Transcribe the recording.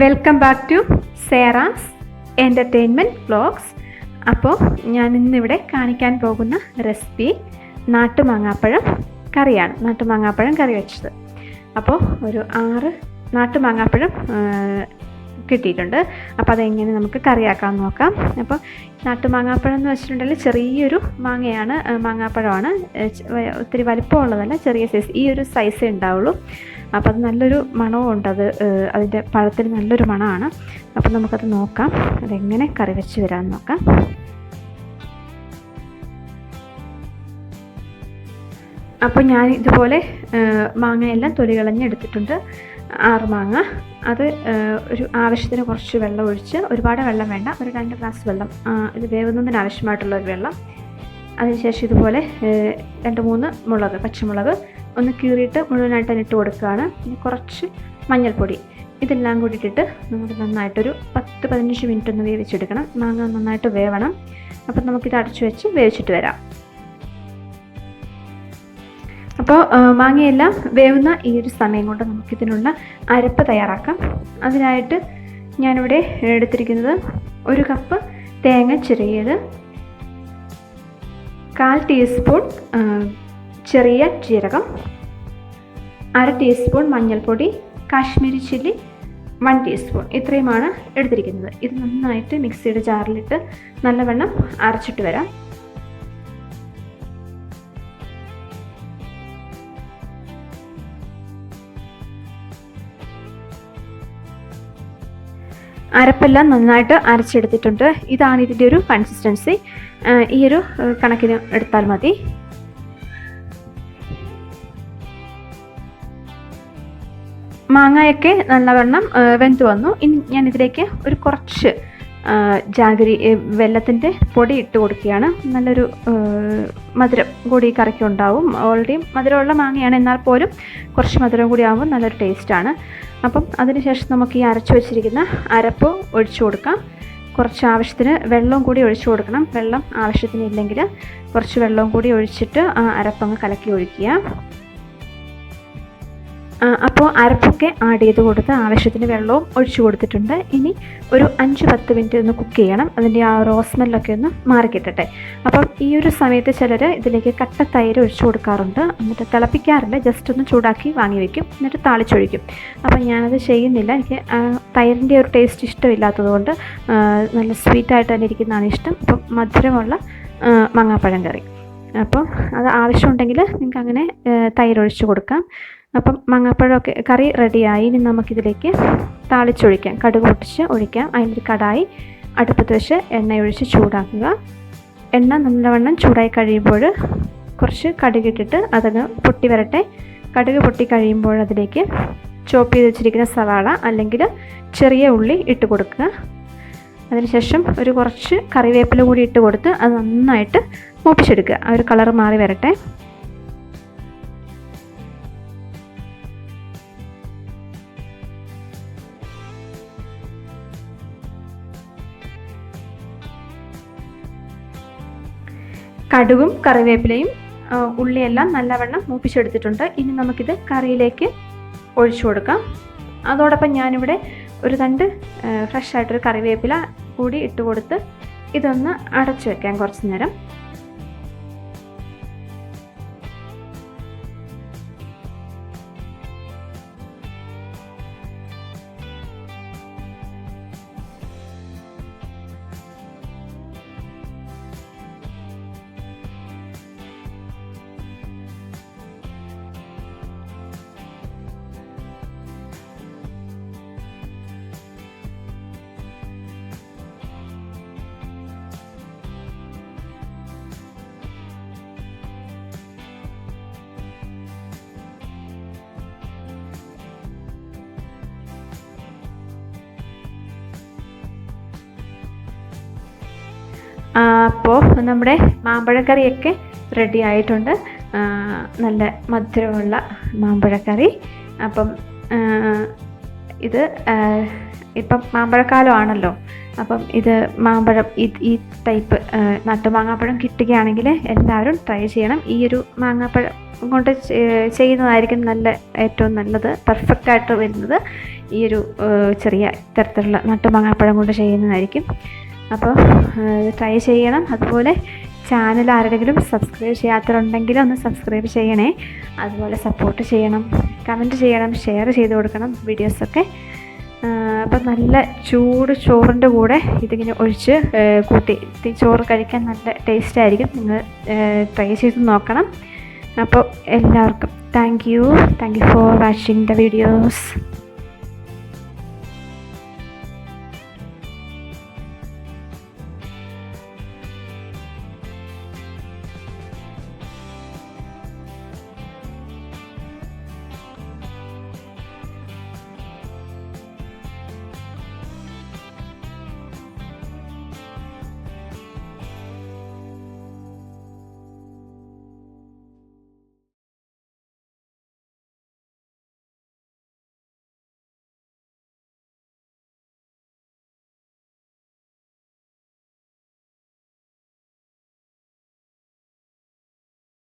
Welcome back to Sera's entertainment vlogs അപ്പോൾ ഞാൻ ഇന്നിവിടെ കാണിക്കാൻ പോകുന്ന റെസിപ്പി നാട്ടുമാങ്ങാപ്പഴം കറിയാണ്. നാട്ടുമാങ്ങാപ്പഴം കറി വെച്ചത്. അപ്പോൾ ഒരു ആറ് നാട്ടുമാങ്ങാപ്പഴം കിട്ടിയിട്ടുണ്ട്. അപ്പോൾ അതെങ്ങനെ നമുക്ക് കറിയാക്കാൻ നോക്കാം. അപ്പോൾ നാട്ടുമാങ്ങാപ്പഴം എന്ന് വെച്ചിട്ടുണ്ടെങ്കിൽ ചെറിയൊരു മാങ്ങയാണ് മാങ്ങാപ്പഴമാണ്. ഒത്തിരി വലിപ്പമുള്ളതല്ല ചെറിയ സൈസ് ഈ ഒരു സൈസേ ഉണ്ടാവുള്ളൂ. അപ്പോൾ അത് നല്ലൊരു ഉണ്ട്. അത് അതിന്റെ പഴത്തിന് നല്ലൊരു മണമാണ്. അപ്പോൾ നമുക്കത് നോക്കാം. അതെങ്ങനെ കറി വെച്ച് വരാമെന്ന് നോക്കാം. അപ്പോൾ ഞാൻ ഇതുപോലെ മാങ്ങയെല്ലാം തൊലി കളഞ്ഞ് എടുത്തിട്ടുണ്ട്. ആറ് മാങ്ങ. അത് ഒരു ആവശ്യത്തിന് കുറച്ച് വെള്ളം ഒഴിച്ച് ഒരുപാട് വെള്ളം വേണ്ട. ഒരു രണ്ട് ഗ്ലാസ് വെള്ളം. ഇത് വേവുന്നതിന് ആവശ്യമായിട്ടുള്ള ഒരു വെള്ളം. അതിനുശേഷം ഇതുപോലെ രണ്ട് മൂന്ന് മുളക് പച്ചമുളക് ഒന്ന് കീറിയിട്ട് മുഴുവനായിട്ട് തന്നെ കൊടുക്കുകയാണ്. പിന്നെ കുറച്ച് മഞ്ഞൾപ്പൊടി. ഇതെല്ലാം കൂടി ഇട്ടിട്ട് നമുക്ക് നന്നായിട്ടൊരു പത്ത് പതിനഞ്ച് മിനിറ്റ് ഒന്ന് വേവിച്ചെടുക്കണം. മാങ്ങ നന്നായിട്ട് വേവണം. അപ്പം നമുക്കിത് അടച്ചു വെച്ച് വേവിച്ചിട്ട് വരാം. അപ്പോൾ മാങ്ങയെല്ലാം വേവുന്ന ഈ ഒരു സമയം കൊണ്ട് നമുക്കിതിനുള്ള അരപ്പ് തയ്യാറാക്കാം. അതിനായിട്ട് ഞാനിവിടെ എടുത്തിരിക്കുന്നത് ഒരു കപ്പ് തേങ്ങ ചെറിയത് കാൽ ടീസ്പൂൺ ചെറിയ ജീരകം അര ടീസ്പൂൺ മഞ്ഞൾപ്പൊടി കാശ്മീരി ചില്ലി വൺ ടീസ്പൂൺ ഇത്രയുമാണ് എടുത്തിരിക്കുന്നത്. ഇത് നന്നായിട്ട് മിക്സിയുടെ ജാറിലിട്ട് നല്ലവണ്ണം അരച്ചിട്ട് വരാം. അരപ്പെല്ലാം നന്നായിട്ട് അരച്ചെടുത്തിട്ടുണ്ട്. ഇതാണ് ഇതിന്റെ ഒരു കൺസിസ്റ്റൻസി ഈ ഒരു കണക്കിന് എടുത്താൽ മതി. മാങ്ങയൊക്കെ നല്ലവണ്ണം വെന്ത് വന്നു. ഇനി ഞാൻ ഇതിലേക്ക് ഒരു കുറച്ച് ജാഗരി വെള്ളത്തിന്റെ പൊടി ഇട്ട് കൊടുക്കുകയാണ്. നല്ലൊരു മധുരം കൂടി കറിക്ക് ഉണ്ടാവും. ഓൾറെഡി മധുരമുള്ള മാങ്ങയാണ്. എന്നാൽ പോലും കുറച്ച് മധുരം കൂടി ആകുമ്പോൾ നല്ലൊരു ടേസ്റ്റാണ് അപ്പം അതിനുശേഷം നമുക്ക് ഈ അരച്ചു വെച്ചിരിക്കുന്ന അരപ്പ് ഒഴിച്ചു കൊടുക്കാം. കുറച്ച് ആവശ്യത്തിന് വെള്ളവും കൂടി ഒഴിച്ചു കൊടുക്കണം. വെള്ളം ആവശ്യത്തിന് ഇല്ലെങ്കിൽ കുറച്ച് വെള്ളവും കൂടി ഒഴിച്ചിട്ട് ആ അരപ്പങ്ങ് കലക്കി ഒഴിക്കുക. അപ്പോൾ അരപ്പൊക്കെ ആഡ് ചെയ്ത് കൊടുത്ത് ആവശ്യത്തിന് വെള്ളവും ഒഴിച്ചു കൊടുത്തിട്ടുണ്ട്. ഇനി ഒരു അഞ്ച് പത്ത് മിനിറ്റ് ഒന്ന് കുക്ക് ചെയ്യണം. അതിന്റെ ആ റോസ് സ്മെല്ലൊക്കെ ഒന്ന് മാറിക്കിട്ടട്ടെ. അപ്പം ഈ ഒരു സമയത്ത് ചിലർ ഇതിലേക്ക് കട്ട തൈര് ഒഴിച്ചു കൊടുക്കാറുണ്ട്. എന്നിട്ട് തിളപ്പിക്കാറില്ല. ജസ്റ്റ് ഒന്ന് ചൂടാക്കി വാങ്ങി വെക്കും. എന്നിട്ട് താളിച്ചൊഴിക്കും. അപ്പം ഞാനത് ചെയ്യുന്നില്ല. എനിക്ക് തൈരിന്റെ ഒരു ടേസ്റ്റ് ഇഷ്ടമില്ലാത്തതുകൊണ്ട് നല്ല സ്വീറ്റായിട്ട് തന്നെ ഇരിക്കുന്നതാണ് ഇഷ്ടം. അപ്പം മധുരമുള്ള മാങ്ങാപ്പഴം കറി. അപ്പോൾ അത് ആവശ്യമുണ്ടെങ്കിൽ നിങ്ങൾക്ക് അങ്ങനെ ആ, തൈര് ഒഴിച്ച് കൊടുക്കാം. അപ്പം മാങ്ങാപ്പഴമൊക്കെ കറി റെഡിയായി. ഇനി നമുക്കിതിലേക്ക് താളിച്ചൊഴിക്കാം. കടുക് പൊട്ടിച്ച് ഒഴിക്കാം. അതിനൊരു കടായി അടുപ്പത്ത് വെച്ച് എണ്ണ ഒഴിച്ച് ചൂടാക്കുക. എണ്ണ നല്ലവണ്ണം ചൂടായി കഴിയുമ്പോൾ കുറച്ച് കടുകിട്ടിട്ട് അതങ്ങ് പൊട്ടി വരട്ടെ. കടുക് പൊട്ടി കഴിയുമ്പോൾ അതിലേക്ക് ചോപ്പ് ചെയ്ത് വെച്ചിരിക്കുന്ന സവാള അല്ലെങ്കിൽ ചെറിയ ഉള്ളി ഇട്ട് കൊടുക്കുക. അതിനുശേഷം ഒരു കുറച്ച് കറിവേപ്പില കൂടി ഇട്ട് കൊടുത്ത് അത് നന്നായിട്ട് മൂപ്പിച്ചെടുക്കുക. ആ ഒരു കളർ മാറി വരട്ടെ. കടുകും കറിവേപ്പിലയും ഉള്ളിയെല്ലാം നല്ലവണ്ണം മൂപ്പിച്ചെടുത്തിട്ടുണ്ട്. ഇനി നമുക്കിത് കറിയിലേക്ക് ഒഴിച്ചു കൊടുക്കാം. അതോടൊപ്പം ഞാനിവിടെ ഒരു തണ്ട് ഫ്രഷ് ആയിട്ടൊരു കറിവേപ്പില കൂടി ഇട്ട് കൊടുത്ത് ഇതൊന്ന് അടച്ചു വെക്കാം കുറച്ച് നേരം. അപ്പോൾ നമ്മുടെ മാമ്പഴക്കറിയൊക്കെ റെഡി ആയിട്ടുണ്ട്. നല്ല മധുരമുള്ള മാമ്പഴക്കറി. അപ്പം ഇത് ഇപ്പം മാമ്പഴക്കാലമാണല്ലോ. അപ്പം ഇത് മാമ്പഴം ഈ ടൈപ്പ് നട്ടുമാങ്ങാപ്പഴം കിട്ടുകയാണെങ്കിൽ എല്ലാവരും ട്രൈ ചെയ്യണം. ഈ ഒരു മാങ്ങാപ്പഴം കൊണ്ട് ചെയ്യുന്നതായിരിക്കും നല്ല ഏറ്റവും നല്ലത് പെർഫെക്റ്റ് ആയിട്ട് വരുന്നത്. ഈ ഒരു ചെറിയ ചെറിയ തരത്തിലുള്ള നട്ടുമാങ്ങാപ്പഴം കൊണ്ട് ചെയ്യുന്നതായിരിക്കും. അപ്പോൾ ട്രൈ ചെയ്യണം. അതുപോലെ ചാനൽ ആരുടെങ്കിലും സബ്സ്ക്രൈബ് ചെയ്യാത്തവരുണ്ടെങ്കിൽ ഒന്ന് സബ്സ്ക്രൈബ് ചെയ്യണേ. അതുപോലെ സപ്പോർട്ട് ചെയ്യണം. കമന്റ് ചെയ്യണം ഷെയർ ചെയ്ത് കൊടുക്കണം വീഡിയോസൊക്കെ അപ്പം നല്ല ചൂട് ചോറിന്റെ കൂടെ ഇതിങ്ങനെ ഒഴിച്ച് കൂട്ടി. ചോറ് കഴിക്കാൻ നല്ല ടേസ്റ്റ് ആയിരിക്കും. നിങ്ങൾ ട്രൈ ചെയ്ത് നോക്കണം. അപ്പോൾ എല്ലാവർക്കും thank you thank you for watching the videos